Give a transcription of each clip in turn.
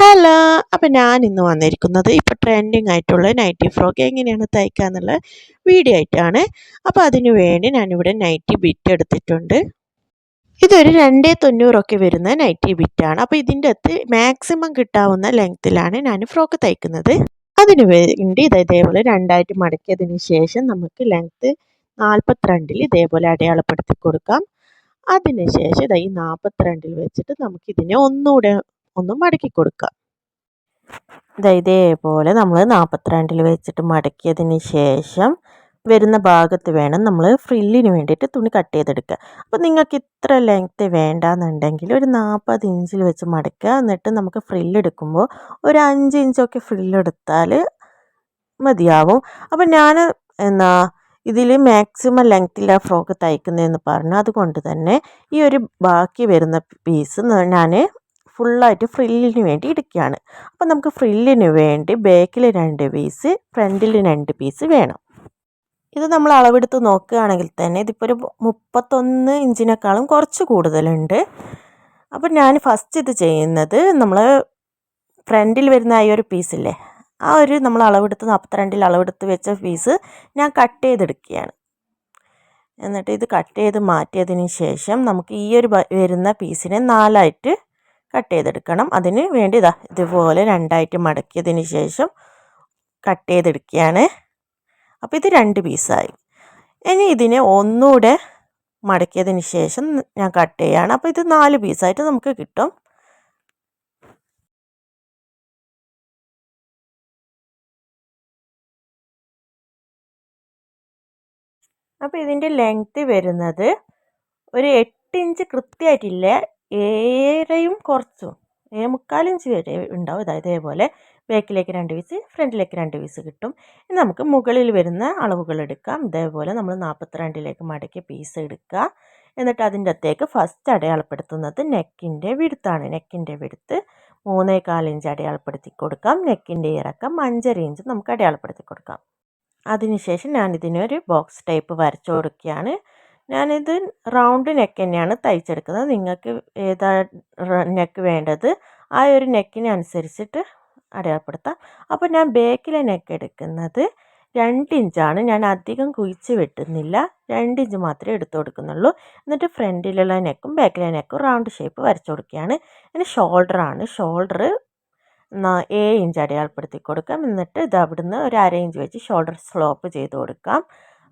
Hello അപ്പം ഞാൻ ഇന്ന് വന്നിരിക്കുന്നത് ഇപ്പോൾ ട്രെൻഡിങ് ആയിട്ടുള്ള നൈറ്റി ഫ്രോക്ക് എങ്ങനെയാണ് തയ്ക്കുക എന്നുള്ള വീഡിയോ ആയിട്ടാണ്. അപ്പോൾ അതിന് വേണ്ടി ഞാനിവിടെ നൈറ്റി ബിറ്റ് എടുത്തിട്ടുണ്ട്. ഇതൊരു രണ്ടേ തൊണ്ണൂറൊക്കെ വരുന്ന നൈറ്റി ബിറ്റാണ് അപ്പോൾ ഇതിന്റെ അകത്ത് മാക്സിമം കിട്ടാവുന്ന ലെങ്ത്തിലാണ് ഞാൻ ഫ്രോക്ക് തയ്ക്കുന്നത്. അതിനു വേണ്ടി ഇത് ഇതേപോലെ രണ്ടായിട്ട് മടക്കിയതിന് ശേഷം നമുക്ക് ലെങ്ത്ത് നാൽപ്പത്തിരണ്ടിൽ ഇതേപോലെ അടയാളപ്പെടുത്തി കൊടുക്കാം. അതിന് ശേഷം ഇതാ ഈ നാൽപ്പത്തിരണ്ടിൽ വെച്ചിട്ട് നമുക്കിതിനെ ഒന്നുകൂടെ ഒന്ന് മടക്കി കൊടുക്കുക ഇതേപോലെ നമ്മൾ നാൽപ്പത്തിരണ്ടിൽ വെച്ചിട്ട് മടക്കിയതിന് ശേഷം വരുന്ന ഭാഗത്ത് വേണം നമ്മൾ ഫ്രില്ലിന് വേണ്ടിയിട്ട് തുണി കട്ട് ചെയ്തെടുക്കുക അപ്പോൾ നിങ്ങൾക്ക് ഇത്ര ലെങ്ത്ത് വേണ്ടാന്നുണ്ടെങ്കിൽ ഒരു നാൽപ്പത് ഇഞ്ചിൽ വെച്ച് മടക്കുക എന്നിട്ട് നമുക്ക് ഫ്രില്ലെടുക്കുമ്പോൾ ഒരു അഞ്ച് ഇഞ്ചൊക്കെ ഫ്രില്ലെടുത്താൽ മതിയാവും. അപ്പോൾ ഞാൻ എന്നാ ഇതിൽ മാക്സിമം ലെങ്ത്തിലാണ് ഫ്രോക്ക് തയ്ക്കുന്നതെന്ന് പറഞ്ഞു. അതുകൊണ്ട് തന്നെ ഈ ഒരു ബാക്കി വരുന്ന പീസ് ഞാൻ ഫുള്ളായിട്ട് ഫ്രില്ലിന് വേണ്ടി ഇടിക്കുകയാണ് അപ്പോൾ നമുക്ക് ഫ്രില്ലിന് വേണ്ടി ബാക്കിൽ രണ്ട് പീസ് ഫ്രണ്ടിൽ രണ്ട് പീസ് വേണം. ഇത് നമ്മൾ അളവെടുത്ത് നോക്കുകയാണെങ്കിൽ തന്നെ ഇതിപ്പോൾ ഒരു മുപ്പത്തൊന്ന് ഇഞ്ചിനേക്കാളും കുറച്ച് കൂടുതലുണ്ട്. അപ്പം ഞാൻ ഫസ്റ്റ് ഇത് ചെയ്യുന്നത് നമ്മൾ ഫ്രണ്ടിൽ വരുന്ന ആ ഒരു പീസില്ലേ ആ ഒരു നമ്മൾ അളവെടുത്ത് നാൽപ്പത്തിരണ്ടിൽ അളവെടുത്ത് വെച്ച പീസ് ഞാൻ കട്ട് ചെയ്തെടുക്കുകയാണ്. എന്നിട്ട് ഇത് കട്ട് ചെയ്ത് മാറ്റിയതിന് ശേഷം നമുക്ക് ഈ ഒരു വരുന്ന പീസിനെ നാലായിട്ട് കട്ട് ചെയ്തെടുക്കണം അതിന് വേണ്ടി ഇതാ ഇതുപോലെ രണ്ടായിട്ട് മടക്കിയതിന് ശേഷം കട്ട് ചെയ്തെടുക്കുകയാണ് അപ്പോൾ ഇത് രണ്ട് പീസായി. ഇനി ഇതിനെ ഒന്നുകൂടെ മടക്കിയതിന് ശേഷം ഞാൻ കട്ട് ചെയ്യുകയാണ് അപ്പോൾ ഇത് നാല് പീസായിട്ട് നമുക്ക് കിട്ടും. അപ്പോൾ ഇതിന്റെ ലെങ്ത് വരുന്നത് ഒരു എട്ട് ഇഞ്ച് കൃത്യമായിട്ടില്ല. ഏറെയും കുറച്ചും. ഏ മുക്കാലിഞ്ച് വരെ ഉണ്ടാവും. അതായത് ഇതേപോലെ ബാക്കിലേക്ക് രണ്ട് പീസ് ഫ്രണ്ടിലേക്ക് രണ്ട് പീസ് കിട്ടും. ഇനി നമുക്ക് മുകളിൽ വരുന്ന അളവുകൾ എടുക്കാം. ഇതേപോലെ നമ്മൾ നാൽപ്പത്തിരണ്ടിലേക്ക് മടക്കി പീസ് എടുക്കുക. എന്നിട്ട് അതിന്റെ അകത്തേക്ക് ഫസ്റ്റ് അടയാളപ്പെടുത്തുന്നത് നെക്കിന്റെ വിടുത്താണ്. നെക്കിന്റെ വിടുത്ത് മൂന്നേ കാലിഞ്ച് അടയാളപ്പെടുത്തി കൊടുക്കാം. നെക്കിന്റെ ഇറക്കം അഞ്ചര ഇഞ്ച് നമുക്ക് അടയാളപ്പെടുത്തി കൊടുക്കാം. അതിനുശേഷം ഞാനിതിനൊരു ബോക്സ് ടൈപ്പ് വരച്ചു കൊടുക്കുകയാണ്. ഞാനിത് റൗണ്ട് നെക്ക് തന്നെയാണ് തയ്ച്ചെടുക്കുന്നത്. നിങ്ങൾക്ക് ഏതാ നെക്ക് വേണ്ടത് ആ ഒരു നെക്കിനനുസരിച്ചിട്ട് അടയാളപ്പെടുത്താം. അപ്പോൾ ഞാൻ ബാക്കിലെ നെക്ക് എടുക്കുന്നത് രണ്ട് ഇഞ്ചാണ്. ഞാൻ അധികം കുഴിച്ച് വെട്ടുന്നില്ല. രണ്ട് ഇഞ്ച് മാത്രമേ എടുത്തു കൊടുക്കുന്നുള്ളൂ. എന്നിട്ട് ഫ്രണ്ടിലുള്ള നെക്കും ബാക്കിലെ നെക്കും റൗണ്ട് ഷേപ്പ് വരച്ചു കൊടുക്കുകയാണ്. ഇനി ആണ്. ഷോൾഡർ ഏഴ് ഇഞ്ച് അടയാളപ്പെടുത്തി കൊടുക്കാം. എന്നിട്ട് ഇത് അവിടുന്ന് ഒരു അര ഇഞ്ച് വെച്ച് ഷോൾഡർ സ്ലോപ്പ് ചെയ്ത് കൊടുക്കാം.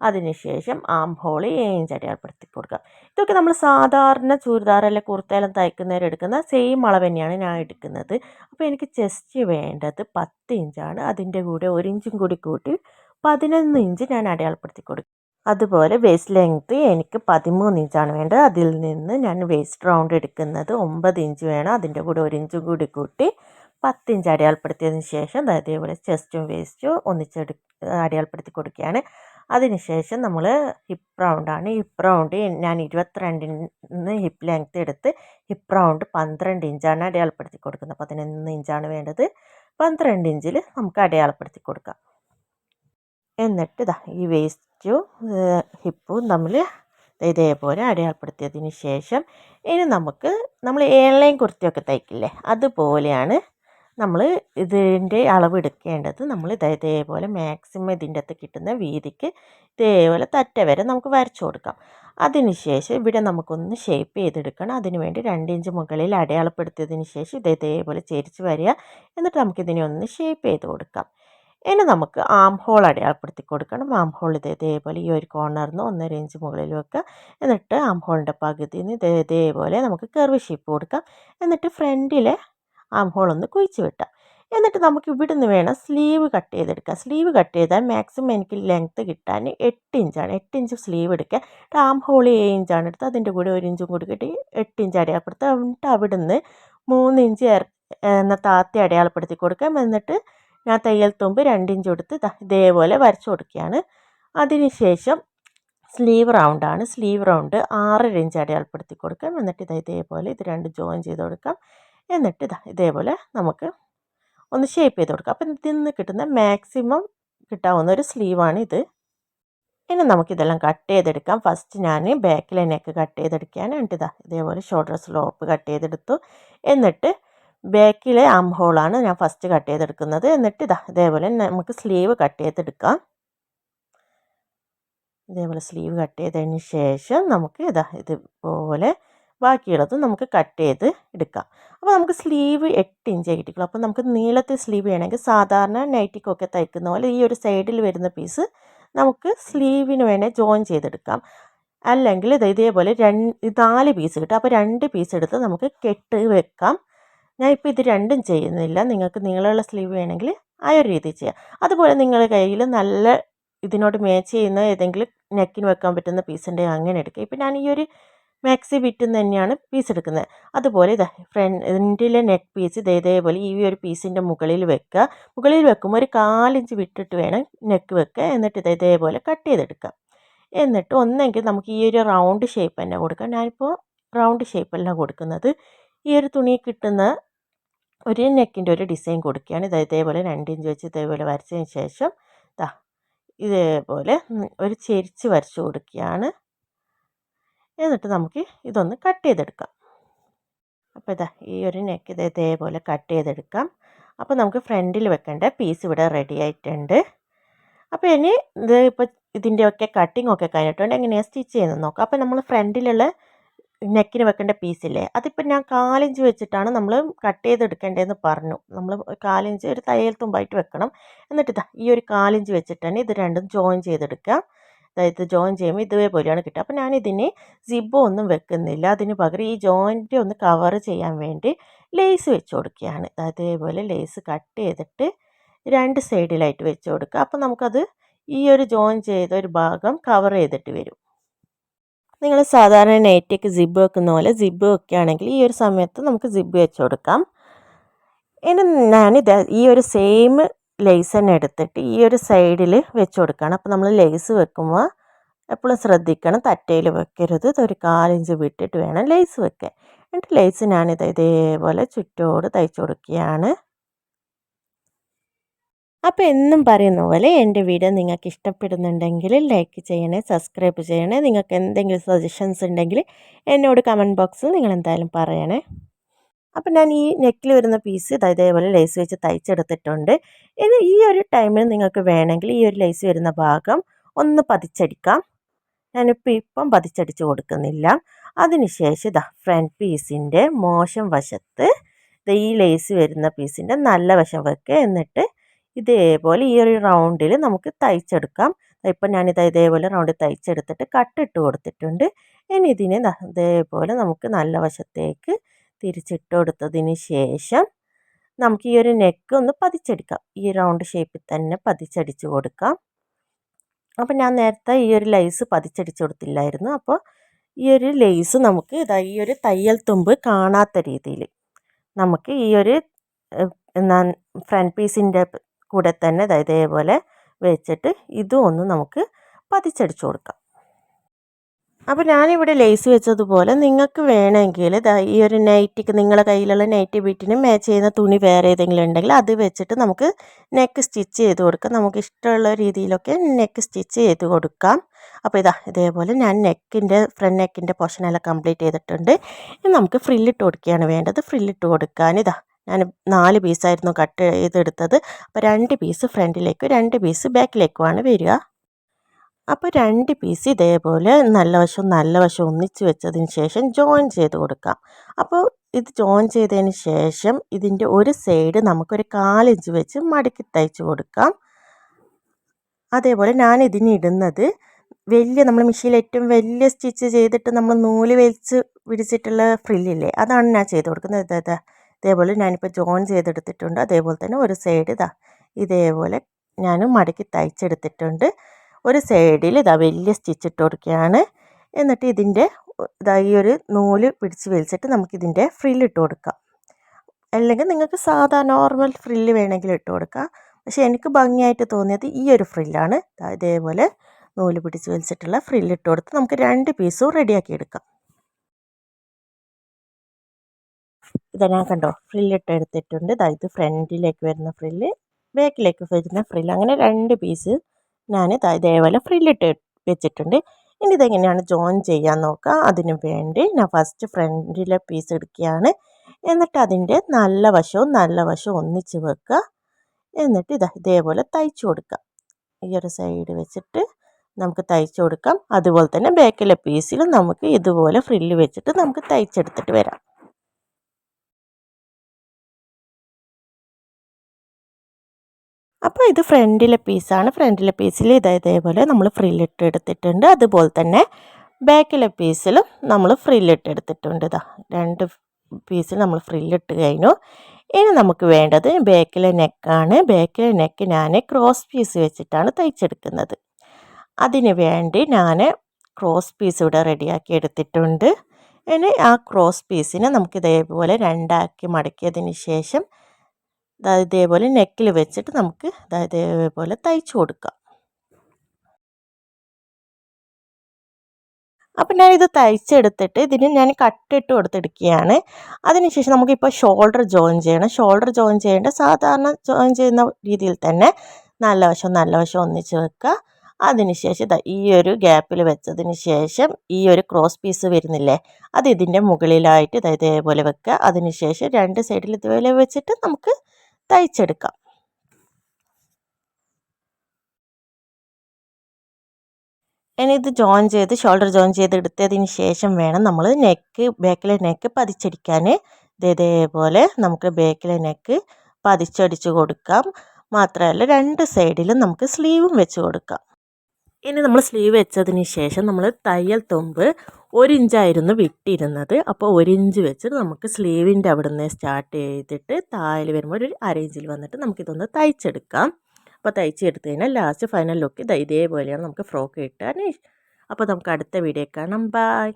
അതിനുശേഷം ആംഹോളി ഏഞ്ചടി ഏർപ്പെടുത്തി കൊടുക്കുക. ഇതൊക്കെ നമ്മൾ സാധാരണ ചുരിദാർ അല്ലെ കുർത്തയെല്ലാം തയ്ക്കുന്നവർ എടുക്കുന്ന സെയിം അളവ് തന്നെയാണ് ഞാൻ എടുക്കുന്നത്. അപ്പോൾ എനിക്ക് ചെസ്റ്റ് വേണ്ടത് പത്ത് ഇഞ്ചാണ് അതിന്റെ കൂടെ ഒരു ഇഞ്ചും കൂടി കൂട്ടി പതിനൊന്ന് ഇഞ്ച് ഞാൻ അടയാളപ്പെടുത്തി കൊടുക്കും. അതുപോലെ വേസ്റ്റ് ലെങ്ത്ത് എനിക്ക് പതിമൂന്ന് ഇഞ്ചാണ് വേണ്ടത്. അതിൽ നിന്ന് ഞാൻ വേസ്റ്റ് റൗണ്ട് എടുക്കുന്നത് ഒമ്പത് ഇഞ്ച് വേണം. അതിന്റെ കൂടെ ഒരു ഇഞ്ചും കൂടി കൂട്ടി പത്ത് ഇഞ്ച് അടയാളപ്പെടുത്തിയതിന് ശേഷം അതേപോലെ ചെസ്റ്റും വേസ്റ്റും ഒന്നിച്ചെടു അടയാളപ്പെടുത്തി കൊടുക്കുകയാണ്. ശേഷം നമ്മൾ ഹിപ്പ് റൗണ്ടാണ്. ഹിപ്പ് റൗണ്ട് ഞാൻ ഇരുപത്തിരണ്ടിൽ നിന്ന് ഹിപ്പ് ലെങ്ത് എടുത്ത് ഹിപ്പ് റൗണ്ട് പന്ത്രണ്ട് ഇഞ്ചാണ് അടയാളപ്പെടുത്തി കൊടുക്കുന്നത്. പതിനൊന്ന് ഇഞ്ചാണ് വേണ്ടത്. പന്ത്രണ്ട് ഇഞ്ചിൽ നമുക്ക് അടയാളപ്പെടുത്തി കൊടുക്കാം. എന്നിട്ട് ഇതാ ഈ വേസ്റ്റും ഹിപ്പും തമ്മിൽ ഇതേപോലെ അടയാളപ്പെടുത്തിയതിന് ശേഷം ഇനി നമുക്ക് നമ്മൾ ഏൺലൈൻ കുർത്തിയൊക്കെ തയ്ക്കില്ലേ? അതുപോലെയാണ് നമ്മൾ ഇതിന്റെ അളവ് എടുക്കേണ്ടത് നമ്മൾ ഇതേപോലെ മാക്സിമം ഇതിന്റെ അകത്ത് കിട്ടുന്ന വീതിക്ക് ഇതേപോലെ തറ്റ വരെ നമുക്ക് വരച്ചു കൊടുക്കാം. അതിനുശേഷം ഇവിടെ നമുക്കൊന്ന് ഷേപ്പ് ചെയ്തെടുക്കണം. അതിന് വേണ്ടി രണ്ട് ഇഞ്ച് മുകളിൽ അടയാളപ്പെടുത്തിയതിന് ശേഷം ഇത് ഇതേപോലെ ചേരിച്ച് വരിക. എന്നിട്ട് നമുക്കിതിനെ ഒന്ന് ഷേപ്പ് ചെയ്ത് കൊടുക്കാം. ഇനി നമുക്ക് ആം ഹോൾ അടയാളപ്പെടുത്തി കൊടുക്കണം. ആം ഹോൾ ഇത് ഇതേപോലെ ഈ ഒരു കോർണറിൽ നിന്ന് ഒന്നര ഇഞ്ച് മുകളിൽ വെക്കുക. എന്നിട്ട് ആം ഹോളിന്റെ പകുതിയിൽ നിന്ന് ഇതേപോലെ നമുക്ക് കർവ് ഷേപ്പ് കൊടുക്കാം. എന്നിട്ട് ഫ്രണ്ടിലെ ആം ഹോൾ ഒന്ന് കുഴിച്ച് വെട്ടാം. എന്നിട്ട് നമുക്ക് ഇവിടുന്ന് വേണം സ്ലീവ് കട്ട് ചെയ്തെടുക്കാം സ്ലീവ് കട്ട് ചെയ്താൽ മാക്സിമം എനിക്ക് ലെങ്ത്ത് കിട്ടാൻ എട്ട് ഇഞ്ചാണ് എട്ട് ഇഞ്ച് സ്ലീവ് എടുക്കുക. ആം ഹോൾ ഏഴ് ഇഞ്ചാണ് എടുത്ത് അതിന്റെ കൂടെ ഒരു ഇഞ്ചും കൂടി കിട്ടി. എട്ട് ഇഞ്ച് അടയാളപ്പെടുത്തുക. എന്നിട്ട് അവിടുന്ന് മൂന്ന് ഇഞ്ച് എന്ന താത്തി അടയാളപ്പെടുത്തി കൊടുക്കാം എന്നിട്ട് ഞാൻ തയ്യൽ തുമ്പ് രണ്ട് ഇഞ്ച് കൊടുത്ത് ഇതേപോലെ വരച്ചു കൊടുക്കുകയാണ്. അതിനുശേഷം സ്ലീവ് റൗണ്ടാണ് സ്ലീവ് റൗണ്ട് ആറര ഇഞ്ച് അടയാളപ്പെടുത്തി കൊടുക്കാം. എന്നിട്ട് ഇത് ഇതേപോലെ ഇത് രണ്ട് ജോയിൻ ചെയ്ത് കൊടുക്കാം. എന്നിട്ട് ഇതാ ഇതേപോലെ നമുക്ക് ഒന്ന് ഷേപ്പ് ചെയ്ത് കൊടുക്കാം. അപ്പം ഇതിൽ നിന്ന് കിട്ടുന്ന മാക്സിമം കിട്ടാവുന്ന ഒരു സ്ലീവാണ് ഇത്. ഇനി നമുക്കിതെല്ലാം കട്ട് ചെയ്തെടുക്കാം. ഫസ്റ്റ് ഞാൻ ബാക്കിലെ നെക്ക് കട്ട് ചെയ്തെടുക്കുകയാണ്. എന്നിട്ട് ഇതാ ഇതേപോലെ ഷോൾഡർ സ്ലോപ്പ് കട്ട് ചെയ്തെടുത്തു. എന്നിട്ട് ബാക്കിലെ ആം ഹോളാണ് ഞാൻ ഫസ്റ്റ് കട്ട് ചെയ്തെടുക്കുന്നത്. എന്നിട്ട് ഇതാ ഇതേപോലെ നമുക്ക് സ്ലീവ് കട്ട് ചെയ്തെടുക്കാം. ഇതേപോലെ സ്ലീവ് കട്ട് ചെയ്തതിന് ശേഷം നമുക്ക് ഇതാ ഇതുപോലെ ബാക്കിയുള്ളത് നമുക്ക് കട്ട് ചെയ്ത് എടുക്കാം. അപ്പോൾ നമുക്ക് സ്ലീവ് എട്ട് ഇഞ്ച് കിട്ടിക്കുള്ളൂ അപ്പോൾ നമുക്ക് നീളത്തെ സ്ലീവ് ചെയ്യണമെങ്കിൽ സാധാരണ നൈറ്റിക്കൊക്കെ തയ്ക്കുന്ന പോലെ ഈ ഒരു സൈഡിൽ വരുന്ന പീസ് നമുക്ക് സ്ലീവിന് വേണേൽ ജോയിൻ ചെയ്തെടുക്കാം. അല്ലെങ്കിൽ ഇത് ഇതേപോലെ രണ്ട് നാല് പീസ് കിട്ടും. അപ്പോൾ രണ്ട് പീസ് എടുത്ത് നമുക്ക് കെട്ട് വെക്കാം. ഞാൻ ഇപ്പോൾ ഇത് രണ്ടും ചെയ്യുന്നില്ല. നിങ്ങൾക്ക് നീളമുള്ള സ്ലീവ് വേണമെങ്കിൽ ആ ഒരു രീതിയിൽ ചെയ്യാം. അതുപോലെ നിങ്ങളുടെ കയ്യിൽ നല്ല ഇതിനോട് മാച്ച് ചെയ്യുന്ന ഏതെങ്കിലും നെക്കിന് വെക്കാൻ പറ്റുന്ന പീസ് ഉണ്ടെങ്കിൽ അങ്ങനെ എടുക്കുക ഇപ്പം ഞാൻ ഈ ഒരു മാക്സി ബിറ്റിൽ തന്നെയാണ് പീസ് എടുക്കുന്നത്. അതുപോലെ ഇതാ ഫ്രണ്ടിലെ നെക്ക് പീസ് ഇത് ഇതേപോലെ ഈ ഒരു പീസിന്റെ മുകളിൽ വെക്കുക. മുകളിൽ വെക്കുമ്പോൾ ഒരു കാലിഞ്ച് വിട്ടിട്ട് വേണം നെക്ക് വെക്കുക. എന്നിട്ട് ഇത് ഇതേപോലെ കട്ട് ചെയ്തെടുക്കുക. എന്നിട്ട് ഒന്നെങ്കിൽ നമുക്ക് ഈ ഒരു റൗണ്ട് ഷേപ്പ് തന്നെ കൊടുക്കാം. ഞാനിപ്പോൾ റൗണ്ട് ഷേപ്പ് ഷേപ്പല്ല കൊടുക്കുന്നത്. ഈ ഒരു തുണി കിട്ടുന്ന ഒരു നെക്കിന്റെ ഒരു ഡിസൈൻ കൊടുക്കുകയാണ്. ഇത് ഇതേപോലെ രണ്ട് ഇഞ്ച് വെച്ച് ഇതേപോലെ വരച്ചതിന് ശേഷം ദാ ഇതേപോലെ ഒരു ചെരിച്ച് വരച്ചു കൊടുക്കുകയാണ്. എന്നിട്ട് നമുക്ക് ഇതൊന്ന് കട്ട് ചെയ്തെടുക്കാം. അപ്പോൾ ഇതാ ഈ ഒരു നെക്ക് ഇത് ഇതേപോലെ കട്ട് ചെയ്തെടുക്കാം. അപ്പോൾ നമുക്ക് ഫ്രണ്ടിൽ വെക്കേണ്ട പീസ് ഇവിടെ റെഡി ആയിട്ടുണ്ട്. അപ്പോൾ ഇനി ഇത് ഇപ്പോൾ ഇതിന്റെയൊക്കെ കട്ടിംഗ് ഒക്കെ കഴിഞ്ഞിട്ടുണ്ട്. എങ്ങനെയാണ് സ്റ്റിച്ച് ചെയ്യുന്നത് നോക്കാം. അപ്പോൾ നമ്മൾ ഫ്രണ്ടിലുള്ള നെക്കിന് വെക്കേണ്ട പീസില്ലേ അതിപ്പോൾ ഞാൻ കാലിഞ്ച് വെച്ചിട്ടാണ് നമ്മൾ കട്ട് ചെയ്തെടുക്കേണ്ടതെന്ന് പറഞ്ഞു. നമ്മൾ കാലിഞ്ച് ഒരു തയ്യൽ തുമ്പായിട്ട് വെക്കണം. എന്നിട്ട് ഇതാ ഈ ഒരു കാലിഞ്ച് വെച്ചിട്ടാണ് ഇത് രണ്ടും ജോയിൻ ചെയ്തെടുക്കുക അതായത് ജോയിൻ ചെയ്യുമ്പോൾ ഇതേപോലെയാണ് കിട്ടുക. അപ്പോൾ ഞാനിതിന് സിബോ ഒന്നും വെക്കുന്നില്ല. അതിന് പകരം ഈ ജോയിന്റ് ഒന്ന് കവർ ചെയ്യാൻ വേണ്ടി ലേസ് വെച്ച് കൊടുക്കുകയാണ്. അതേപോലെ ലേസ് കട്ട് ചെയ്തിട്ട് രണ്ട് സൈഡിലായിട്ട് വെച്ച് കൊടുക്കുക. അപ്പോൾ നമുക്കത് ഈ ഒരു ജോയിൻ ചെയ്ത ഒരു ഭാഗം കവർ ചെയ്തിട്ട് വരും. നിങ്ങൾ സാധാരണ നൈറ്റിക്ക് സിബ് വെക്കുന്ന പോലെ സിബ് വെക്കുകയാണെങ്കിൽ ഈ ഒരു സമയത്ത് നമുക്ക് സിബ് വെച്ച് കൊടുക്കാം. ഇനി ഞാനിത് ഈ ഒരു സെയിം ലേസ് തന്നെ എടുത്തിട്ട് ഈ ഒരു സൈഡിൽ വെച്ച് കൊടുക്കണം. അപ്പോൾ നമ്മൾ ലേസ് വെക്കുമ്പോൾ എപ്പോഴും ശ്രദ്ധിക്കണം. തറ്റയിൽ വെക്കരുത്. ഇതൊരു കാലിഞ്ച് വിട്ടിട്ട് വേണം ലേസ് വെക്കാൻ. എന്നിട്ട് ലേസ് ഞാനിത് ഇതേപോലെ ചുറ്റോട് തയ്ച്ചു കൊടുക്കുകയാണ്. അപ്പോൾ എന്നും പറയുന്ന പോലെ എന്റെ വീഡിയോ നിങ്ങൾക്ക് ഇഷ്ടപ്പെടുന്നുണ്ടെങ്കിൽ ലൈക്ക് ചെയ്യണേ സബ്സ്ക്രൈബ് ചെയ്യണേ. നിങ്ങൾക്ക് എന്തെങ്കിലും സജഷൻസ് ഉണ്ടെങ്കിൽ എന്നോട് കമന്റ് ബോക്സിൽ നിങ്ങൾ എന്തായാലും പറയണേ. അപ്പം ഞാൻ ഈ നെക്കിൽ വരുന്ന പീസ് ഇതേപോലെ ലേസ് വെച്ച് തയ്ച്ചെടുത്തിട്ടുണ്ട്. ഇനി ഈ ഒരു ടൈമിൽ നിങ്ങൾക്ക് വേണമെങ്കിൽ ഈ ഒരു ലേസ് വരുന്ന ഭാഗം ഒന്ന് പതിച്ചടിക്കാം. ഞാനിപ്പോൾ ഇപ്പം പതിച്ചടിച്ച് കൊടുക്കുന്നില്ല. അതിനുശേഷം ഇതാ ഫ്രണ്ട് പീസിന്റെ മോശം വശത്ത് ഈ ലേസ് വരുന്ന പീസിന്റെ നല്ല വശം വെക്കുക എന്നിട്ട് ഇതേപോലെ ഈ ഒരു റൗണ്ടിൽ നമുക്ക് തയ്ച്ചെടുക്കാം. ഇപ്പം ഞാനിത് ഇതേപോലെ റൗണ്ടിൽ തയ്ച്ചെടുത്തിട്ട് കട്ടിട്ട് കൊടുത്തിട്ടുണ്ട്. ഇനി ഇതിനെ ഇതേപോലെ നമുക്ക് നല്ല വശത്തേക്ക് തിരിച്ചിട്ട് കൊടുത്തതിന് ശേഷം നമുക്ക് ഈ ഒരു നെക്ക് ഒന്ന് പതിച്ചെടുക്കാം. ഈ റൗണ്ട് ഷേപ്പിൽ തന്നെ പതിച്ചടിച്ച് കൊടുക്കാം. അപ്പോൾ ഞാൻ നേരത്തെ ഈ ഒരു ലൈസ് പതിച്ചടിച്ച് കൊടുത്തില്ലായിരുന്നു. അപ്പോൾ ഈ ഒരു ലേസ് നമുക്ക് ഇതാ ഈ ഒരു തയ്യൽ തുമ്പ് കാണാത്ത രീതിയിൽ നമുക്ക് ഈ ഒരു ഫ്രണ്ട് പീസിന്റെ കൂടെ തന്നെ ഇതേപോലെ വെച്ചിട്ട് ഇതും ഒന്ന് നമുക്ക് പതിച്ചടിച്ചു കൊടുക്കാം. അപ്പോൾ ഞാനിവിടെ ലേസ് വെച്ചതുപോലെ നിങ്ങൾക്ക് വേണമെങ്കിൽ ഈ ഒരു നൈറ്റിക്ക് നിങ്ങളുടെ കയ്യിലുള്ള നൈറ്റി ബീറ്റിന് മാച്ച് ചെയ്യുന്ന തുണി വേറെ ഏതെങ്കിലും ഉണ്ടെങ്കിൽ അത് വെച്ചിട്ട് നമുക്ക് നെക്ക് സ്റ്റിച്ച് ചെയ്ത് കൊടുക്കാം. നമുക്ക് ഇഷ്ടമുള്ള രീതിയിലൊക്കെ നെക്ക് സ്റ്റിച്ച് ചെയ്ത് കൊടുക്കാം. അപ്പോൾ ഇതാ ഇതേപോലെ ഞാൻ നെക്കിന്റെ ഫ്രണ്ട് നെക്കിന്റെ പോർഷനെല്ലാം കംപ്ലീറ്റ് ചെയ്തിട്ടുണ്ട്. ഇനി നമുക്ക് ഫ്രില്ലിട്ട് കൊടുക്കുകയാണ് വേണ്ടത്. ഫ്രില്ലിട്ട് കൊടുക്കാൻ ഇതാ ഞാൻ നാല് പീസായിരുന്നു കട്ട് ചെയ്തെടുത്തത്. അപ്പോൾ രണ്ട് പീസ് ഫ്രണ്ടിലേക്കും രണ്ട് പീസ് ബാക്കിലേക്കുമാണ് വരിക. അപ്പോൾ രണ്ട് പീസ് ഇതേപോലെ നല്ല വശവും നല്ല വശവും ഒന്നിച്ച് വെച്ചതിന് ശേഷം ജോയിൻ ചെയ്ത് കൊടുക്കാം. അപ്പോൾ ഇത് ജോയിൻ ചെയ്തതിന് ശേഷം ഇതിന്റെ ഒരു സൈഡ് നമുക്കൊരു കാലിഞ്ച് വെച്ച് മടക്കി തയ്ച്ച് കൊടുക്കാം. അതേപോലെ ഞാൻ ഇതിന് ഇടുന്നത് വലിയ നമ്മൾ മെഷീനിൽ ഏറ്റവും വലിയ സ്റ്റിച്ച് ചെയ്തിട്ട് നമ്മൾ നൂൽ വലിച്ച് പിടിച്ചിട്ടുള്ള ഫ്രില്ലില്ലേ അതാണ് ഞാൻ ചെയ്ത് കൊടുക്കുന്നത്. ഇതാ ഇതേപോലെ ഞാനിപ്പോൾ ജോയിൻ ചെയ്തെടുത്തിട്ടുണ്ട്. അതേപോലെ തന്നെ ഒരു സൈഡ് ഇതാ ഇതേപോലെ ഞാൻ മടക്കി തയ്ച്ചെടുത്തിട്ടുണ്ട്. ഒരു സൈഡിൽ ഇതാ വലിയ സ്റ്റിച്ച് ഇട്ട് കൊടുക്കുകയാണ്. എന്നിട്ട് ഇതിന്റെ ഇതാ ഈ ഒരു നൂൽ പിടിച്ച് വലിച്ചിട്ട് നമുക്കിതിന്റെ ഫ്രില്ല് ഇട്ട് കൊടുക്കാം. അല്ലെങ്കിൽ നിങ്ങൾക്ക് സാധാ നോർമൽ ഫ്രില്ല് വേണമെങ്കിൽ ഇട്ട് കൊടുക്കാം. പക്ഷേ എനിക്ക് ഭംഗിയായിട്ട് തോന്നിയത് ഈ ഒരു ഫ്രില്ലാണ് ഇതേപോലെ നൂൽ പിടിച്ച് വലിച്ചിട്ടുള്ള ഫ്രില്ല് ഇട്ട് കൊടുത്ത് നമുക്ക് രണ്ട് പീസും റെഡിയാക്കി എടുക്കാം. ഇതാ ഞാൻ കണ്ടോ ഫ്രില്ലിട്ട് എടുത്തിട്ടുണ്ട്. ഇതാ ഇത് ഫ്രണ്ടിലേക്ക് വരുന്ന ഫ്രില്ല് ബാക്കിലേക്ക് വരുന്ന ഫ്രില്ല് അങ്ങനെ രണ്ട് പീസ് ഞാൻ ഇതേപോലെ ഫ്രില്ലിട്ട് വെച്ചിട്ടുണ്ട്. ഇനി ഇതെങ്ങനെയാണ് ജോയിൻ ചെയ്യാൻ നോക്കുക അതിനു വേണ്ടി ഞാൻ ഫസ്റ്റ് ഫ്രണ്ടിലെ പീസ് എടുക്കുകയാണ്. എന്നിട്ട് അതിന്റെ നല്ല വശവും നല്ല വശവും ഒന്നിച്ച് വെക്കുക. എന്നിട്ട് ഇതാ ഇതേപോലെ തയ്ച്ചു കൊടുക്കാം ഈ ഒരു സൈഡ് വെച്ചിട്ട് നമുക്ക് തയ്ച്ചു കൊടുക്കാം. അതുപോലെ തന്നെ ബാക്കിലെ പീസിലും നമുക്ക് ഇതുപോലെ ഫ്രില്ല് വെച്ചിട്ട് നമുക്ക് തയ്ച്ചെടുത്തിട്ട് വരാം. അപ്പോൾ ഇത് ഫ്രണ്ടിലെ പീസാണ് ഫ്രണ്ടിലെ പീസിൽ ഇത് ഇതേപോലെ നമ്മൾ ഫ്രില്ലിട്ട് എടുത്തിട്ടുണ്ട്. അതുപോലെ തന്നെ ബാക്കിലെ പീസിലും നമ്മൾ ഫ്രില്ലിട്ട് എടുത്തിട്ടുണ്ട് ഇതാ രണ്ട് പീസിൽ നമ്മൾ ഫ്രില്ലിട്ട് കഴിഞ്ഞു. ഇനി നമുക്ക് വേണ്ടത് ബാക്കിലെ നെക്കാണ് ബാക്കിലെ നെക്ക് ഞാൻ ക്രോസ് പീസ് വെച്ചിട്ടാണ് തയ്ച്ചെടുക്കുന്നത്. അതിന് വേണ്ടി ഞാൻ ക്രോസ് പീസ് ഇവിടെ റെഡിയാക്കി എടുത്തിട്ടുണ്ട്. ഇനി ആ ക്രോസ് പീസിനെ നമുക്ക് ഇതേപോലെ രണ്ടാക്കി മടക്കിയതിന് ശേഷം ഇതേപോലെ നെക്കിൽ വെച്ചിട്ട് നമുക്ക് ഇതേപോലെ തയ്ച്ചു കൊടുക്കാം. അപ്പം ഞാനിത് തയ്ച്ചെടുത്തിട്ട് ഇതിന് ഞാൻ കട്ടിട്ട് കൊടുത്തെടുക്കുകയാണ് അതിനുശേഷം നമുക്കിപ്പോൾ ഷോൾഡർ ജോയിൻ ചെയ്യണം. ഷോൾഡർ ജോയിൻ ചെയ്യേണ്ട സാധാരണ ജോയിൻ ചെയ്യുന്ന രീതിയിൽ തന്നെ നല്ല വശം നല്ല വശം ഒന്നിച്ച് വെക്കുക. അതിനുശേഷം ഇതാ ഈ ഒരു ഗ്യാപ്പിൽ വെച്ചതിന് ശേഷം ഈ ഒരു ക്രോസ് പീസ് വരുന്നില്ലേ അത് ഇതിന്റെ മുകളിലായിട്ട് ഇതാ ഇതേപോലെ വെക്കുക. അതിനുശേഷം രണ്ട് സൈഡിൽ ഇതുപോലെ വെച്ചിട്ട് നമുക്ക് തയ്ച്ചെടുക്കാം. ഇനി ഇത് ജോയിൻ ചെയ്ത് ഷോൾഡർ ജോയിൻ ചെയ്ത് എടുത്തതിന് ശേഷം വേണം നമ്മൾ നെക്ക് ബാക്കിലെ നെക്ക് പതിച്ചടിക്കാൻ ഇതേപോലെ നമുക്ക് ബാക്കിലെ നെക്ക് പതിച്ചടിച്ച് കൊടുക്കാം. മാത്രമല്ല രണ്ട് സൈഡിലും നമുക്ക് സ്ലീവും വെച്ച് കൊടുക്കാം. ഇനി നമ്മൾ സ്ലീവ് വെച്ചതിന് ശേഷം നമ്മൾ തയ്യൽ തുമ്പ് ഒരു ഇഞ്ചായിരുന്നു വിട്ടിരുന്നത്. അപ്പോൾ ഒരു ഇഞ്ച് വെച്ച് നമുക്ക് സ്ലീവിന്റെ അവിടെ നിന്ന് സ്റ്റാർട്ട് ചെയ്തിട്ട് താഴെ വരുമ്പോൾ ഒരു അര ഇഞ്ചിൽ വന്നിട്ട് നമുക്കിതൊന്ന് തയ്ച്ചെടുക്കാം. അപ്പോൾ തയ്ച്ചെടുത്ത് കഴിഞ്ഞാൽ ലാസ്റ്റ് ഫൈനൽ ലുക്ക് ഇതേപോലെയാണ് നമുക്ക് ഫ്രോക്ക് കിട്ടാൻ അപ്പോൾ നമുക്ക് അടുത്ത വീഡിയോ കാണാം. ബൈ